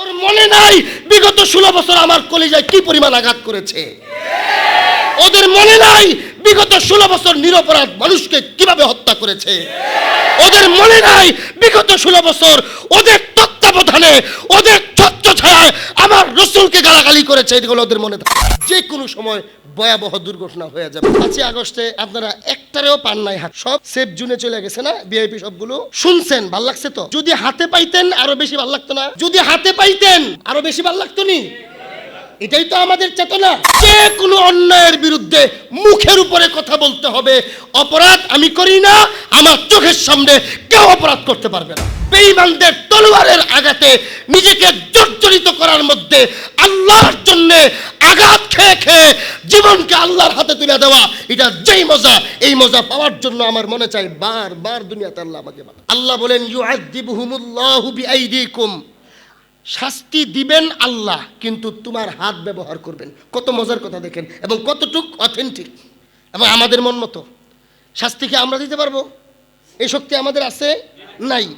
ওর মনে নাই, বিগত ষোলো বছর আমার কলিজায় কি পরিমাণ আঘাত করেছে? ওদের মনে নাই, বিগত ষোলো বছর নিরপরাধ মানুষকে কীভাবে হত্যা করেছে? ওদের মনে নাই, বিগত ষোলো বছর ওদের তত্ত্বাবধানে, ওদের ছত্র ছায় আমার রসুলকে গালাগালি করেছে এগুলো ওদের মনে যে কোনো সময় ভয়াবহ দুর্ঘটনা হয়ে যাবে। পাঁচই আগস্টে আপনারা একটারেও পান নাই হাত। সব সেফ জুনে চলে গেছে না? বিআইপি সবগুলো। শুনছেন, ভালো লাগছে তো? যদি হাতে পাইতেন, আরও বেশি ভালো লাগতো না? যদি হাতে পাইতেন, আরও বেশি ভালো লাগতো নি? এটাই তো আমাদের চেতনা। যে কোনো অন্যায়ের বিরুদ্ধে মুখের উপরে কথা বলতে হবে। অপরাধ আমি করি না, আমার চোখের সামনে কেউ অপরাধ করতে পারবে না। বেঈমানদের তলোয়ারের আঘাতে নিজেকে জর্জরিত করার মধ্যে আল্লাহর জন্য আঘাত খেয়ে খেয়ে জীবনকে আল্লাহর হাতে তুলে দেওয়া, এটা যেই মজা, এই মজা পাওয়ার জন্য আমার মনে চাই বার বার দুনিয়াতে আল্লাহ আমাকে। আল্লাহ বলেন, ইউআযিবুহুমুল্লাহু বিআইদিকুম। শাস্তি দিবেন আল্লাহ, কিন্তু তোমার হাত ব্যবহার করবেন। কত মজার কথা দেখেন, এবং কতটুক অথেন্টিক এবং আমাদের মন মতো। শাস্তিকে আমরা দিতে পারব? এই শক্তি আমাদের আছে? নাই।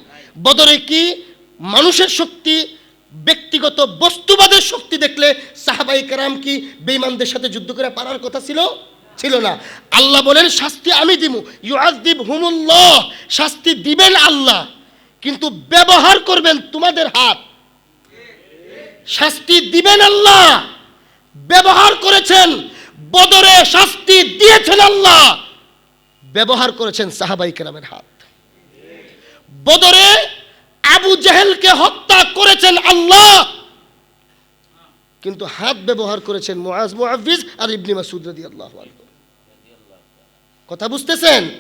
বদরে কি মানুষের শক্তি, ব্যক্তিগত বস্তুবাদের শক্তি দেখলে সাহাবাই কারাম কি বেঈমানদের সাথে যুদ্ধ করে পারার কথা ছিল? ছিল না। আল্লাহ বলেন, শাস্তি আমি দিব ইউআযিব হুমুল্লাহ শাস্তি দিবেন আল্লাহ। কিন্তু ব্যবহার করবেন তোমাদের হাত। শাস্তি দিবেন আল্লাহ। ব্যবহার করেছেন। বদরে শাস্তি দিয়েছেন আল্লাহ। ব্যবহার করেছেন সাহাবাই কেরামের হাত। বদরে আবু জেহেলকে হত্যা করেছেন আল্লাহ। কিন্তু হাত ব্যবহার করেছেন মুআজ মুআফিজ আর ইবনি মাসুদ রাদিয়াল্লাহু আনহু। কথা বুঝতেছেন?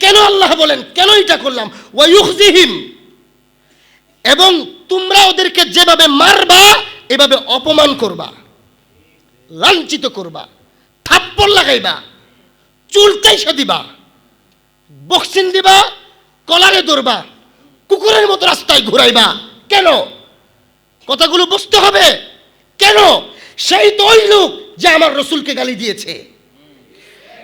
কেন আল্লাহ বলেন কেন এটা করলাম? ওয়ায়ুখজিহিম। এবং তোমরা ওদেরকে যেভাবে মারবা এভাবে অপমান করবা লাঞ্ছিত করবা। থাপ্পড় লাগাইবা চুলকাইসা দিবা, বক্সিং দিবা, কলারে ধরবা, কুকুরের মতো রাস্তায় ঘুরাইবা। কেন? কথাগুলো বুঝতে হবে। কেন? সেই তো ওই লোক যে আমার রসুলকে গালি দিয়েছে।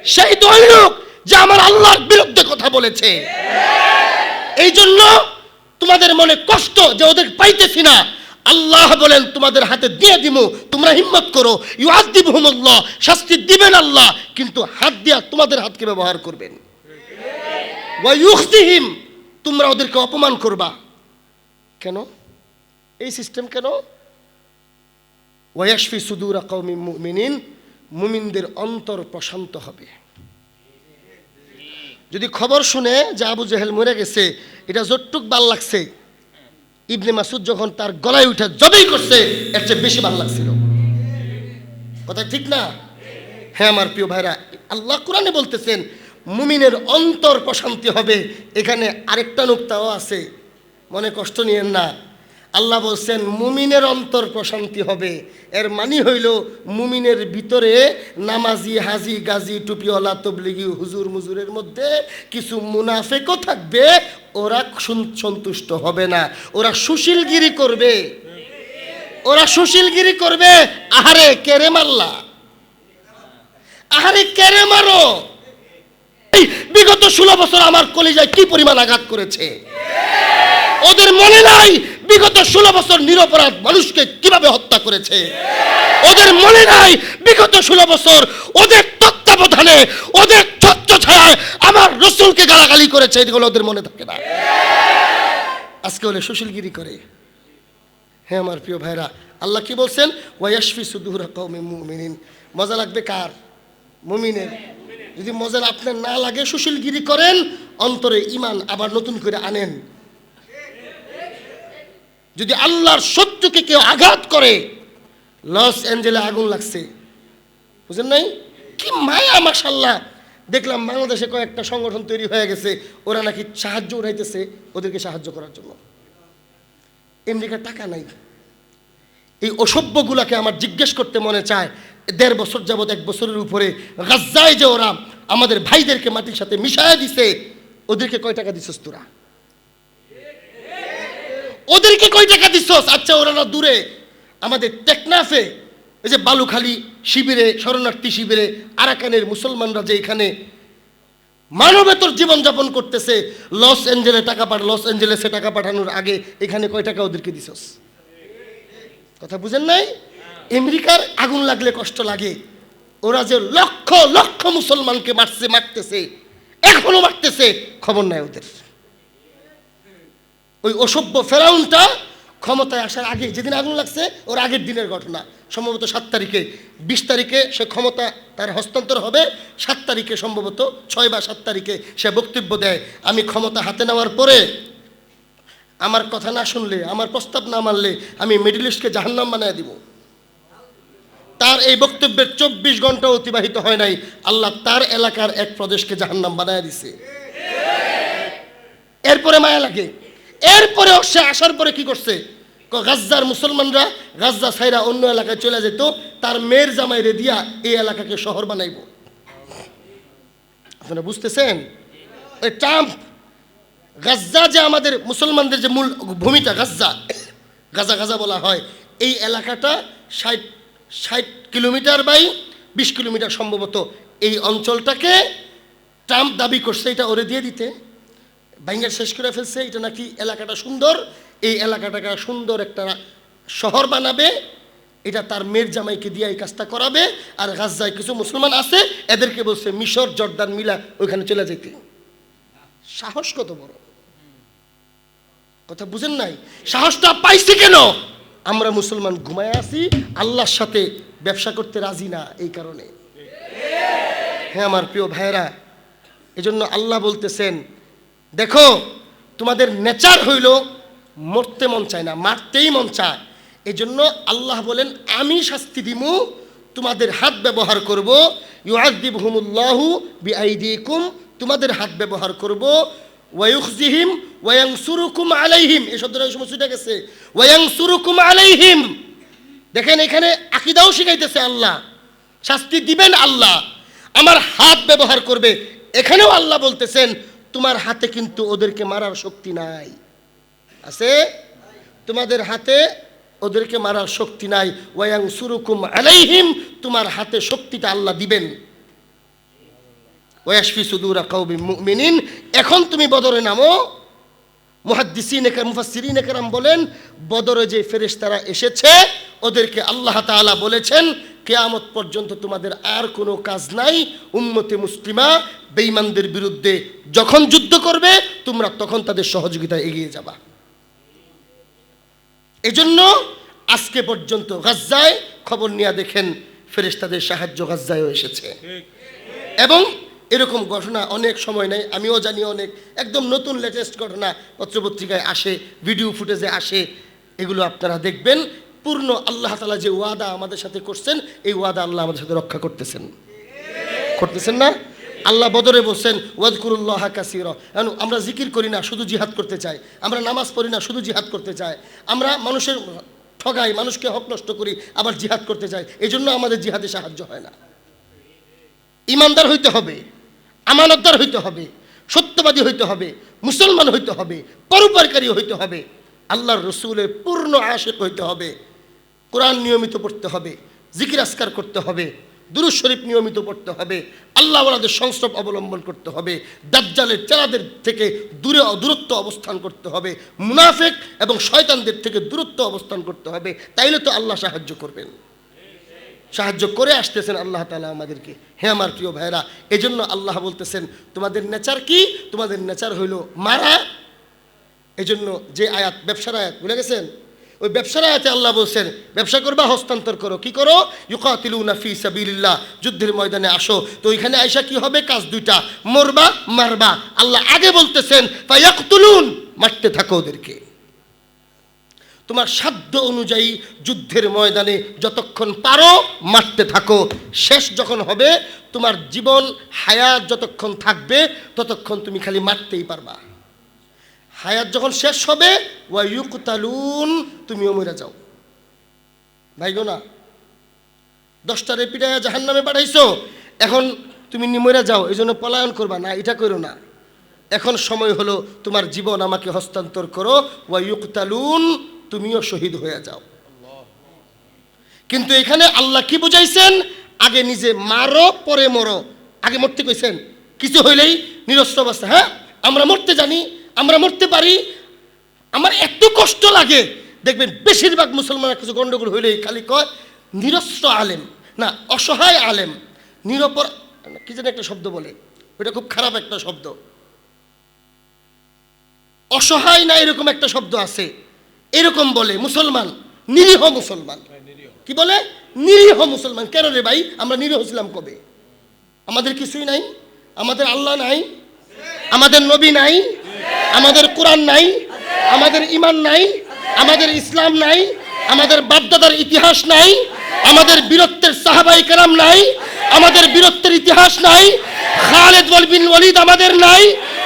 সেই তো ওই লোক যে আমার আল্লাহর বিরুদ্ধে কথা বলেছে। এই জন্য তোমাদের মনে কষ্ট যে ওদের পাইতেছি না। আল্লাহ বলেন, তোমাদের হাতে দিয়ে দিব তোমরা হিম্মত করো। ইউআদিব হুমুল্লাহ শাস্তি দিবেন আল্লাহ, কিন্তু হাত দিয়া তোমাদের হাতকে ব্যবহার করবেন। তোমরা ওদেরকে অপমান করবা। কেন? এই সিস্টেম কেন? ওয়াশফি সুদুরা কৌমি মুমিনিন, মুমিনদের অন্তর প্রশান্ত হবে। যদি খবর শুনে যে আবু জেহেল মরে গেছে, এটা যতটুক ভালো লাগছে ইবনে মাসুদ যখন তার গলায় উঠে জবেই করছে, এর চেয়ে বেশি ভালো লাগছিল। কথা ঠিক না? হ্যাঁ আমার প্রিয় ভাইরা, আল্লাহ কোরআনে বলতেছেন, মুমিনের অন্তর প্রশান্তি হবে। এখানে আরেকটা নুক্তাও আছে, মনে কষ্ট নিয়েন না। আল্লাহ বলছেন, মুমিনের অন্তর প্রশান্তি হবে। এর মানি হইল, মুমিনের ভিতরে নামাজি, হাজি, গাজি, টুপিওয়ালা, তবলিগি, হুজুর, মুজুরের মধ্যে কিছু মুনাফেকও থাকবে, ওরা সন্তুষ্ট হবে না। ওরা সুশীলগিরি করবে। ওরা সুশীলগিরি করবে। আহারে কেরে মারলা। আহারে কেরে মারো। বিগত ষোলো বছর আমার কলিজায় কি পরিমাণ আঘাত করেছে? ওদের মনে নাই বিগত ষোলো বছর নিরপরাধ মানুষকে কীভাবে হত্যা করেছে? ওদের মনে নাই, বিগত ষোলো বছর ওদের তত্ত্বাবধানে, ওদের ছত্র ছায় আমার রসুলকে গালাগালি করেছে, এগুলো ওদের মনে থাকে না। আজকে হলে সুশীলগিরি করে। হ্যাঁ আমার প্রিয় ভাইরা, আল্লাহ কি বলছেন? ওয়াশফি কৌমি মুমিনিন। মজা লাগবে কার? মুমিনের। যদি মজা আপনার না লাগে সুশীলগিরি করেন, অন্তরে ইমান আবার নতুন করে আনেন। যদি আল্লাহর শত্রুকে কেউ আঘাত করে, লস অ্যাঞ্জেলে আগুন লাগছে। বুঝেন নাই? কি মায়া মাশাল্লাহ দেখলাম বাংলাদেশে কয়েকটা সংগঠন তৈরি হয়ে গেছে, ওরা নাকি সাহায্য উঠাইতেছে ওদেরকে সাহায্য করার জন্য। আমেরিকার টাকা নাই। এই অসভ্যগুলাকে আমার জিজ্ঞেস করতে মনে চায়, দেড় বছর যাবত এক বছরের উপরে গাজ্জায় যে ওরা আমাদের ভাইদেরকে মাটির সাথে মিশায় দিছে, ওদেরকে কয় টাকা দিছস তোরা? ওদেরকে কয় টাকা দিছস? আচ্ছা ওরা না দূরে। আমাদের টেকনাফে, এই যে বালুখালী শিবিরে, শরণার্থী শিবিরে, আরাকানের মুসলমানরা যে এখানে মানবেতর জীবনযাপন করতেছে, লস অ্যাঞ্জেলে টাকা পাঠ, লস অ্যাঞ্জেলেসে টাকা পাঠানোর আগে এখানে কয় টাকা ওদেরকে দিছস? কথা বুঝেন নাই? আমেরিকার আগুন লাগলে কষ্ট লাগে। ওরা যে লক্ষ লক্ষ মুসলমানকে মারছে, মারতেছে, এখনও মারতেছে, খবর নাই ওদের। ওই অসভ্য ফেরাউনটা ক্ষমতায় আসার আগে, যেদিন আগুন লাগছে, ওর আগের দিনের ঘটনা। সম্ভবত সাত তারিখে। বিশ তারিখে সে ক্ষমতা তার হস্তান্তর হবে, সাত তারিখে সম্ভবত ছয় বা সাত তারিখে সে বক্তব্য দেয়, আমি ক্ষমতা হাতে নেওয়ার পরে আমার কথা না শুনলে, আমার প্রস্তাব না মানলে আমি মিডিল ইস্টকে জাহান্নাম বানিয়ে দিব। তার এই বক্তব্যের চব্বিশ ঘণ্টা অতিবাহিত হয় নাই। আল্লাহ তার এলাকার এক প্রদেশকে জাহান্নাম বানায় দিছে। এরপরে মায়া লাগে। এরপরে সে আসার পরে কি করছে? গাজ্জার মুসলমানরা গাজ্জা সাইরা অন্য এলাকায় চলে যেত, তার মেয়ের জামাই রে দিয়া এই এলাকাকে শহর বানাইব। আপনারা বুঝতেছেন? ওই ট্রাম্প, গাজ্জা যে আমাদের মুসলমানদের যে মূল ভূমিটা গাজ্জা, গাজা গাজা বলা হয়, এই এলাকাটা ষাট ষাট কিলোমিটার বাই বিশ কিলোমিটার সম্ভবত এই অঞ্চলটাকে ট্রাম্প দাবি করছে, এটা ওরে দিয়ে দিতে। ব্যাঙ্গার শেষ করে ফেলছে, এটা নাকি এলাকাটা সুন্দর? এই এলাকাটাকে সুন্দর একটা শহর বানাবে, এটা তার মেয়ের জামাইকে দিয়ে এই কাজটা করাবে, আর গাজ্জায় কিছু মুসলমান আছে, এদেরকে বলছে মিশর, জর্দান মিলা ওইখানে চলে যেতে সাহস কত বড়? কথা বুঝেন নাই? সাহসটা পাইছি কেন? আমরা মুসলমান ঘুমায় আছি, আল্লাহর সাথে ব্যবসা করতে রাজি না এই কারণে। হ্যাঁ আমার প্রিয় ভাইয়েরা, এজন্য আল্লাহ বলতেছেন দেখো, তোমাদের নেচার হইল মরতে মন চায় না, মারতেই মন চায়। এই জন্য আল্লাহ বলেন, আমি শাস্তি দিমু, তোমাদের হাত ব্যবহার করব। ইউআদিব হুমুল্লাহু বিআইদিকুম, তোমাদের হাত ব্যবহার করব। ওয়ায়ুখজিহিম ওয়াংসুরুকুম আলাইহিম। এই শব্দটা সময় ছুটে গেছে। ওয়াংসুরুকুম আলাইহিম। দেখেন, এখানে আকিদাও শিখাইতেছে আল্লাহ। শাস্তি দিবেন আল্লাহ। আমার হাত ব্যবহার করবে। এখানেও আল্লাহ বলতেছেন তোমার হাতে কিন্তু ওদেরকে মারার শক্তি নাই। আছে? তোমাদের হাতে ওদেরকে মারার শক্তি নাই। ওয়াং সুরুকুম আলাইহিম, তোমার হাতে শক্তিটা আল্লাহ দিবেন। ওয়াশফি সুদুরা কৌবি মুমিনিন, এখন তুমি বদরে নামো। মুহাদ্দিসিন একরাম মুফাসসিরিন একরাম বলেন, বদরে যে ফেরেশতারা এসেছে, ওদেরকে আল্লাহ তাআলা বলেছেন কেয়ামত পর্যন্ত তোমাদের আর কোনো কাজ নাই। উম্মতে মুসলিমা বেঈমানদের বিরুদ্ধে যখন যুদ্ধ করবে, তোমরা তখন তাদের সহযোগিতায় এগিয়ে যাবা। এজন্য আজকে পর্যন্ত গাজ্জায় খবর নিয়ে দেখেন, ফেরেশতাদের সাহায্য গাজ্জায়ও এসেছে। এবং এরকম ঘটনা অনেক সময় নেই, আমিও জানি অনেক। একদম নতুন লেটেস্ট ঘটনা পত্রপত্রিকায় আসে ভিডিও ফুটেজে আসে, এগুলো আপনারা দেখবেন। পূর্ণ আল্লাহ তালা যে ওয়াদা আমাদের সাথে করছেন, এই ওয়াদা আল্লাহ আমাদের সাথে রক্ষা করতেছেন। করতেছেন না? আল্লাহ বদরে বলছেন ওয়াদকুরুল্লাহ কাসির। আমরা জিকির করি না, শুধু জিহাদ করতে চাই। আমরা নামাজ পড়ি না, শুধু জিহাদ করতে চাই। আমরা মানুষের ঠগাই, মানুষকে হক নষ্ট করি, আবার জিহাদ করতে চাই। এই জন্য আমাদের জিহাদে সাহায্য হয় না। ইমানদার হইতে হবে, আমানতদার হইতে হবে, সত্যবাদী হইতে হবে, মুসলমান হইতে হবে, পরোপকারী হইতে হবে, আল্লাহর রসুলের পূর্ণ আশেক হইতে হবে। কোরআন নিয়মিত পড়তে হবে, জিকির আসকার করতে হবে দুরুজ শরীফ নিয়মিত পড়তে হবে আল্লাহ ওয়ালাদের সংস্রব অবলম্বন করতে হবে, দাজ্জালের চেলাদের থেকে দূরে দূরত্ব অবস্থান করতে হবে, মুনাফেক এবং শয়তানদের থেকে দূরত্ব অবস্থান করতে হবে, তাইলে তো আল্লাহ সাহায্য করবেন। সাহায্য করে আসতেছেন আল্লাহ তালা আমাদেরকে। হ্যাঁ আমার প্রিয় ভাইরা এজন্য আল্লাহ বলতেছেন, তোমাদের নেচার কি? তোমাদের নেচার হইল মারা। এজন্য যে আয়াত, ব্যবসার আয়াত, ভুলে গেছেন? ওই ব্যবসার আয়াতে আল্লাহ বলছেন, ব্যবসা করবা, হস্তান্তর করো। কি করো? ইউকাতিলুনা ফি সাবিলিল্লাহ, যুদ্ধের ময়দানে আসো। তো ওইখানে আইসা কি হবে? কাজ দুইটা, মরবা, মারবা। আল্লাহ আগে বলতেছেন, ফায়াকতুলুন, মারতে থাকো ওদেরকে। তোমার সাধ্য অনুযায়ী যুদ্ধের ময়দানে যতক্ষণ পারো, মারতে থাকো। শেষ যখন হবে, তোমার জীবন, হায়াত যতক্ষণ থাকবে, ততক্ষণ তুমি খালি মারতেই পারবা। হায়াত যখন শেষ হবে ওয়াইকুতালুন তুমিও মরে যাও। ভাই গো না দশটা রেপিডায় জাহান নামে পাঠাইছো, এখন তুমি নিমরে যাও এই জন্য পলায়ন করবা না, এটা করো না। এখন সময় হলো তোমার জীবন আমাকে হস্তান্তর করো ওয়াইকুতালুন তুমিও শহীদ হয়ে যাও। কিন্তু এখানে আল্লাহ কি বুঝাইছেন? আগে নিজে মারো, পরে মরো। আগে মরতে কইছেন, কিছু হইলেই নিরস্ত্র অবস্থা হ্যাঁ? আমরা মরতে জানি আমরা মরতে পারি আমার এত কষ্ট লাগে। দেখবেন বেশিরভাগ মুসলমানের কিছু গণ্ডগোল হইলেই খালি কয় নিরস্ত্র আলেম না অসহায় আলেম নিরপর কি যেন একটা শব্দ বলে ওটা খুব খারাপ একটা শব্দ। অসহায় না এরকম একটা শব্দ আছে এরকম বলে মুসলমান নিরীহ মুসলমান। কি বলে? নিরীহ মুসলমান। কেন রে ভাই? আমরা নিরীহ ছিলাম কবে? আমাদের কিছুই নাই? আমাদের আল্লাহ নাই? আমাদের নবী নাই? আমাদের কোরআন নাই, আমাদের ইমান নাই, আমাদের ইসলাম নাই, আমাদের বাপদাদার ইতিহাস নাই, আমাদের বীরত্বের সাহাবাই কেরাম নাই, আমাদের বীরত্বের ইতিহাস নাই, খালেদ বিন ওয়ালিদ আমাদের নাই,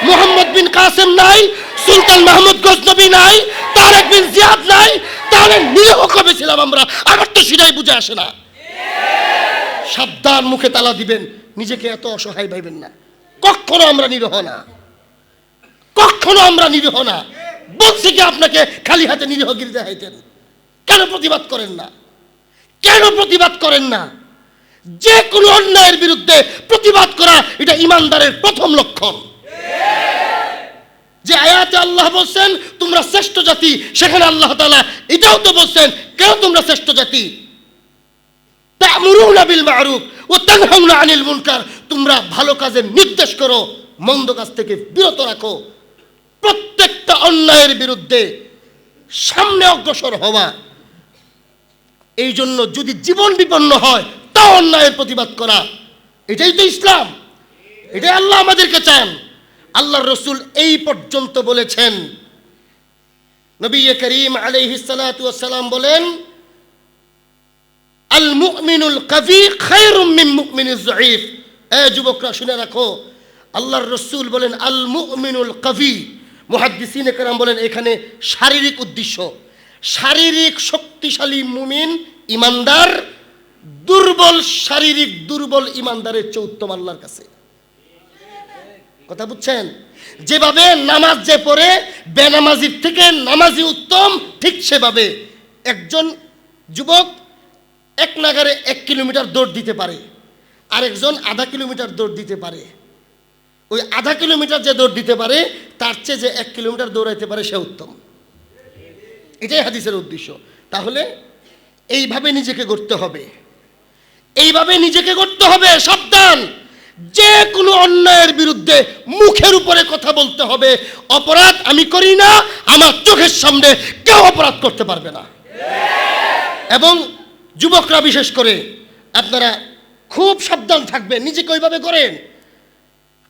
মোহাম্মদ বিন কাসেম নাই, সুলতান মাহমুদ গজনবী নাই, তারেক বিন জিয়াদ নাই, তাহলে নিরীহ কবে ছিলাম আমরা? আমার তো সেটাই বুঝে আসে না। সাবধান মুখে তালা দিবেন, নিজেকে এত অসহায় ভাইবেন না। কখনো আমরা নিরহ না। কখনো আমরা নিরীহ না। বলছি কি আপনাকে খালি হাতে নিরীহ নিরীহগিরি দেখাইতেন? কেন প্রতিবাদ করেন না? কেন প্রতিবাদ করেন না? যে কোনো অন্যায়ের বিরুদ্ধে প্রতিবাদ করা এটা ইমানদারের প্রথম লক্ষণ। যে আয়াতে আল্লাহ বলছেন, তোমরা শ্রেষ্ঠ জাতি। সেখানে আল্লাহ তালা এটাও তো বলছেন, কেন তোমরা শ্রেষ্ঠ জাতি? তা'মুরুনা বিল মা'রুফ ওয়া তানহাউনা আনিল মুনকার। তোমরা ভালো কাজের নির্দেশ করো, মন্দ কাজ থেকে বিরত রাখো। প্রত্যেকটা অন্যায়ের বিরুদ্ধে সামনে অগ্রসর হওয়া। এই জন্য যদি জীবন বিপন্ন হয় তা অন্যায়ের প্রতিবাদ করা। এটাই তো ইসলাম। এটাই আল্লাহ আমাদেরকে চান। আল্লাহ রসুল এই পর্যন্ত বলেছেন। নবী করিম আলাইহিস সালাতু ওয়াস সালাম বলেন আল মুমিনুল মিন যঈফ। এ যুবকরা শুনে রাখো, আল্লাহর রসুল বলেন আল মুমিনুল কাভি মুহাদ্দিসিনে কেরাম বলেন, এখানে শারীরিক উদ্দেশ্য। শারীরিক শক্তিশালী মুমিন, ইমানদার, দুর্বল, শারীরিক দুর্বল ইমানদারের চেয়ে উত্তম আল্লাহর কাছে। কথা বুঝছেন? যেভাবে নামাজ যে পড়ে, বেনামাজির থেকে নামাজি উত্তম, ঠিক সেভাবে একজন যুবক এক নাগারে এক কিলোমিটার দৌড় দিতে পারে, আরেকজন আধা কিলোমিটার দৌড় দিতে পারে। ওই আধা কিলোমিটার যে দৌড় দিতে পারে, তার চেয়ে যে এক কিলোমিটার দৌড়াইতে পারে সে উত্তম। এটাই হাদিসের উদ্দেশ্য। তাহলে এইভাবে নিজেকে গড়তে হবে। এইভাবে নিজেকে করতে হবে, সাবধান। যে কোনো অন্যায়ের বিরুদ্ধে মুখের উপরে কথা বলতে হবে। অপরাধ আমি করি না, আমার চোখের সামনে কেউ অপরাধ করতে পারবে না। এবং যুবকরা বিশেষ করে, আপনারা খুব সাবধান থাকবেন, নিজেকে ওইভাবে করেন।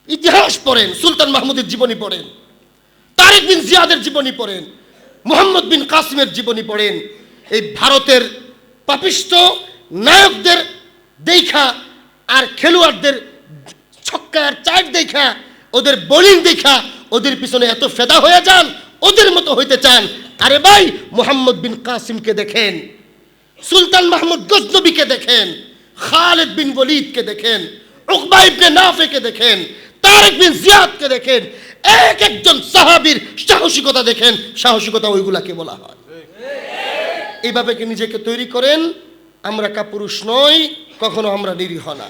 ইতিহাস পড়েন, সুলতান মাহমুদের জীবনী পড়েন, তারেক বিন জিয়াদের জীবনী পড়েন, মোহাম্মদ বিন কাসিমের জীবনী পড়েন, এই ভারতের পাপিষ্ট নায়কদের দেখা আর খেলোয়াড়দের ছক্কা আর চার দেখা, ওদের বোলিং দেখা, ওদের পিছনে এত ফেদা হয়ে যান, ওদের মতো হইতে চান। আরে ভাই, মোহাম্মদ বিন কাসিমকে দেখেন, সুলতান মাহমুদ গজনবীকে দেখেন, খালেদ বিন ওলিদকে দেখেন, উকবা ইবনে নাফেকে দেখেন তারেক বিন জিয়াদকে দেখেন, এক একজন সাহাবীর সাহসিকতা দেখেন, সাহসিকতা ওইগুলাকে বলা হয়। এইভাবে কি নিজেকে তৈরি করেন? আমরা কাপুরুষ নই, কখনো আমরা নিরীহ না।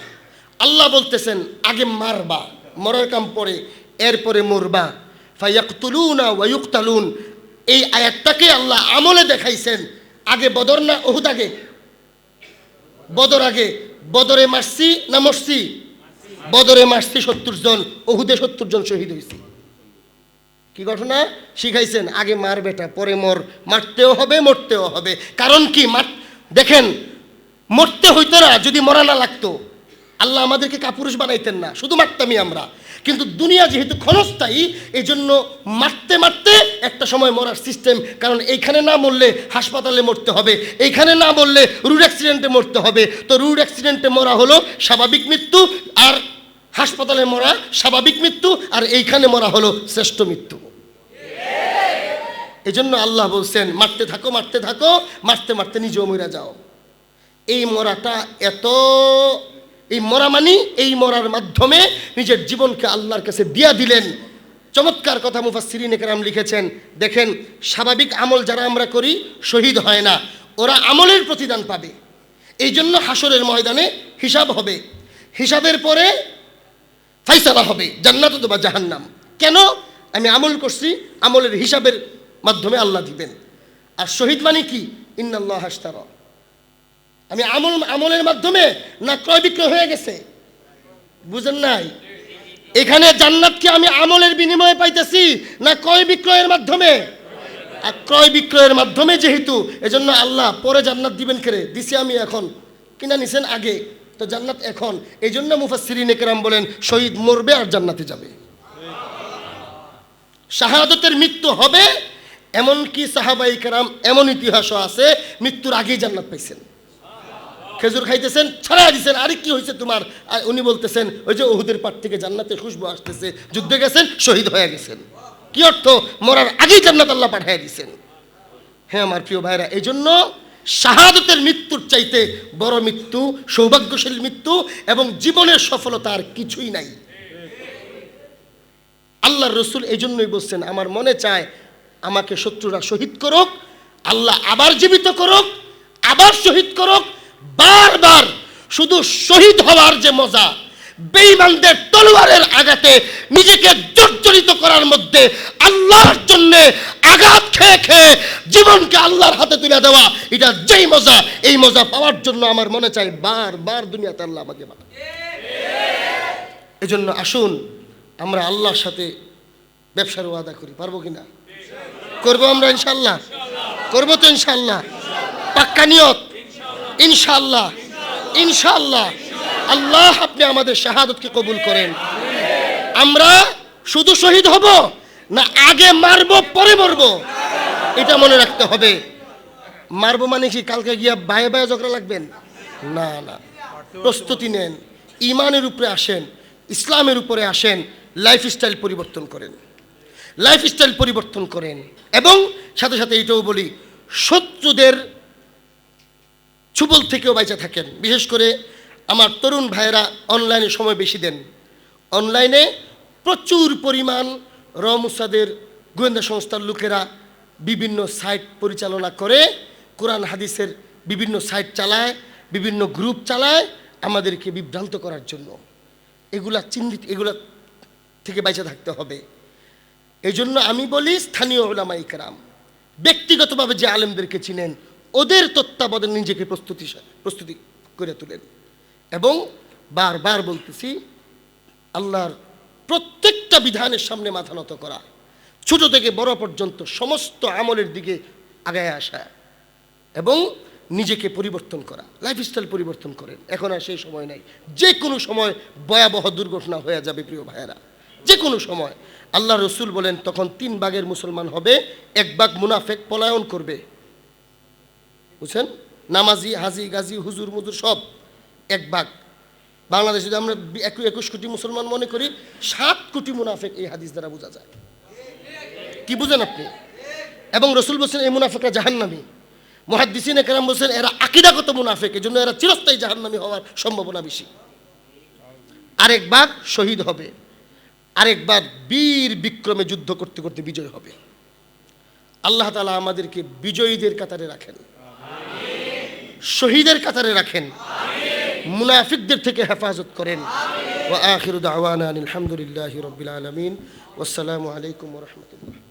আল্লাহ বলতেছেন, আগে মারবা, মরার কাম পরে এরপরে মরবা। ফাইয়াকতুলুনা ওয়ায়ুকতালুন এই আয়াতটাকে আল্লাহ আমলে দেখাইছেন, আগে বদর না, ওহুদ আগে? বদর আগে? বদরে মারছি না মরছি? বদরে মারছি সত্তর জন, অহুদে সত্তর জন শহীদ হয়েছে কি ঘটনা? শিখাইছেন, আগে মার বেটা, পরে মর। মারতেও হবে, মরতেও হবে। কারণ কি? মার, দেখেন, মরতে হইতো না, যদি মরা না লাগতো। আল্লাহ আমাদেরকে কাপুরুষ বানাইতেন না, শুধু মারতামই আমরা। কিন্তু দুনিয়া যেহেতু ক্ষণস্থায়ী এই জন্য মারতে মারতে একটা সময় মরার সিস্টেম কারণ এইখানে না মরলে হাসপাতালে মরতে হবে, এইখানে না মরলে রুড অ্যাক্সিডেন্টে মরতে হবে। তো রুড অ্যাক্সিডেন্টে মরা হলো স্বাভাবিক মৃত্যু, আর হাসপাতালে মরা স্বাভাবিক মৃত্যু, আর এইখানে মরা হলো শ্রেষ্ঠ মৃত্যু। এই জন্য আল্লাহ বলছেন, মারতে থাকো মারতে থাকো, মারতে মারতে নিজেও মরে যাও। এই মরাটা এত, এই মরা মানি, এই মরার মাধ্যমে নিজের জীবনকে আল্লাহর কাছে দিয়া দিলেন। চমৎকার কথা মুফাসসিরিন একরাম লিখেছেন, দেখেন, স্বাভাবিক আমল যারা আমরা করি, শহীদ হয় না, ওরা আমলের প্রতিদান পাবে। এই জন্য হাসরের ময়দানে হিসাব হবে। হিসাবের পরে ফাইসালা হবে, জান্নাত অথবা জাহান্নাম। কেন? আমি আমল করছি, আমলের হিসাবের মাধ্যমে আল্লাহ দিবেন। আর শহীদ মানে কি? ইন্নাল্লাহ হাস্তারা আমি আমল, আমলের মাধ্যমে না ক্রয় বিক্রয় হয়ে গেছে? বুঝেন নাই? এখানে জান্নাত কি আমি আমলের বিনিময়ে পাইতেছি, না ক্রয় বিক্রয়ের মাধ্যমে? আর ক্রয় বিক্রয়ের মাধ্যমে যেহেতু, এজন্য আল্লাহ পরে জান্নাত দিবেন করে? দিছি আমি এখন। কিনা নিছেন আগে? তো জান্নাত এখন। এই জন্য মুফাসিরিন বলেন, শহীদ মরবে আর জান্নাতে যাবে। শাহাদতের মৃত্যু হবে এমন কি সাহাবাই কারাম এমন ইতিহাসও আছে, মৃত্যুর আগেই জান্নাত পাইছেন। খেজুর খাইতেছেন ছাড়া দিছেন। আরে কি হয়েছে তোমার? উনি বলতেছেন, ওই যে ওহুদের পাট থেকে জান্নাতে খুশবু আসতেছে, যুদ্ধে গেছেন, শহীদ হয়ে গেছেন। কি অর্থ? মরার আগেই জান্নাত আল্লাহ পাঠিয়ে দিছেন। হ্যাঁ আমার প্রিয় ভাইরা এই জন্য শাহাদতের মৃত্যুর চাইতে বড় মৃত্যু, সৌভাগ্যশীল মৃত্যু এবং জীবনের সফলতা আর কিছুই নাই। আল্লাহ রসুল এই জন্যই বলছেন, আমার মনে চায় আমাকে শত্রুরা শহীদ করুক, আল্লাহ আবার জীবিত করুক, আবার শহীদ করুক, বারবার শুধু শহীদ হওয়ার যে মজা বেঈমানদের তলোয়ারের আঘাতে নিজেকে জর্জরিত করার মধ্যে আল্লাহর জন্য আঘাত খেয়ে খেয়ে জীবনকে আল্লাহর হাতে তুলে দেওয়া, এটা যেই মজা, এই মজা পাওয়ার জন্য আমার মনে চাই বারবার দুনিয়াতে আল্লাহ আমাকে বানান এজন্য আসুন, আমরা আল্লাহর সাথে ব্যবসার ওয়াদা করি, পারব কিনা? করব আমরা ইনশাল্লাহ করব তো ইনশাল্লাহ পাক্কা নিয়ত? ইনশাল্লাহ ইনশাল্লাহ আল্লাহ আপনি আমাদের শাহাদতকে কবুল করেন। আমরা শুধু শহীদ হব না আগে মারবো, পরে মরবো? এটা মনে রাখতে হবে। মারবো মানে কি, কালকে গিয়া বায়ে বায়ে ঝগড়া লাগবেন? না না। প্রস্তুতি নেন, ইমানের উপরে আসেন, ইসলামের উপরে আসেন লাইফস্টাইল পরিবর্তন করেন। লাইফস্টাইল পরিবর্তন করেন। এবং সাথে সাথে এটাও বলি, শত্রুদের ছুবল থেকেও বাইচে থাকেন। বিশেষ করে আমার তরুণ ভাইয়েরা অনলাইনে সময় বেশি দেন। অনলাইনে প্রচুর পরিমাণ র মুসাদের গোয়েন্দা সংস্থার লোকেরা বিভিন্ন সাইট পরিচালনা করে, কোরআন হাদিসের বিভিন্ন সাইট চালায়, বিভিন্ন গ্রুপ চালায় আমাদেরকে বিভ্রান্ত করার জন্য। এগুলা চিহ্নিত এগুলা থেকে বেঁচে থাকতে হবে। এই জন্য আমি বলি, স্থানীয় ওলামা ইকরাম ব্যক্তিগতভাবে যে আলেমদেরকে চিনেন, ওদের তত্ত্বাবধানে নিজেকে প্রস্তুতি প্রস্তুতি করে তোলেন। এবং বারবার বলতেছি, আল্লাহর প্রত্যেকটা বিধানের সামনে মাথা নত করা, ছোট থেকে বড় পর্যন্ত সমস্ত আমলের দিকে আগায় আসা এবং নিজেকে পরিবর্তন করা লাইফস্টাইল পরিবর্তন করেন। এখন আর সেই সময় নাই। যে কোনো সময় ভয়াবহ দুর্ঘটনা হয়ে যাবে, প্রিয় ভাইয়েরা। যে কোনো সময়। আল্লাহ রসুল বলেন, তখন তিন ভাগের মুসলমান হবে, এক ভাগ মুনাফেক পলায়ন করবে। বুঝছেন? নামাজি, হাজি, গাজি, হুজুর, মুজুর সব। এক ভাগ। বাংলাদেশে যদি আমরা একু একুশ কোটি মুসলমান মনে করি, সাত কোটি মুনাফেক এই হাদিস দ্বারা বোঝা যায়। কি বুঝেন আপনি? এবং রসুল বলছেন, এই মুনাফেকরা জাহান্নামী। মহাদ্দিসিন একরাম বলছেন, এরা আকিদাগত মুনাফেক এই জন্য এরা চিরস্থায়ী জাহান্নামী হওয়ার সম্ভাবনা বেশি। আরেক ভাগ শহীদ হবে। আরেকবার বীর বিক্রমে যুদ্ধ করতে করতে বিজয় হবে। আল্লাহ তালা আমাদেরকে বিজয়ীদের কাতারে রাখেন। শহীদের কাতারে রাখেন। মুনাফিকদের থেকে হেফাজত করেন। ওয়া আখির দাওয়ানা আলহামদুলিল্লাহ রাব্বিল আলামিন। ওয়াসসালামু আলাইকুম রাহমাতুল্লাহ।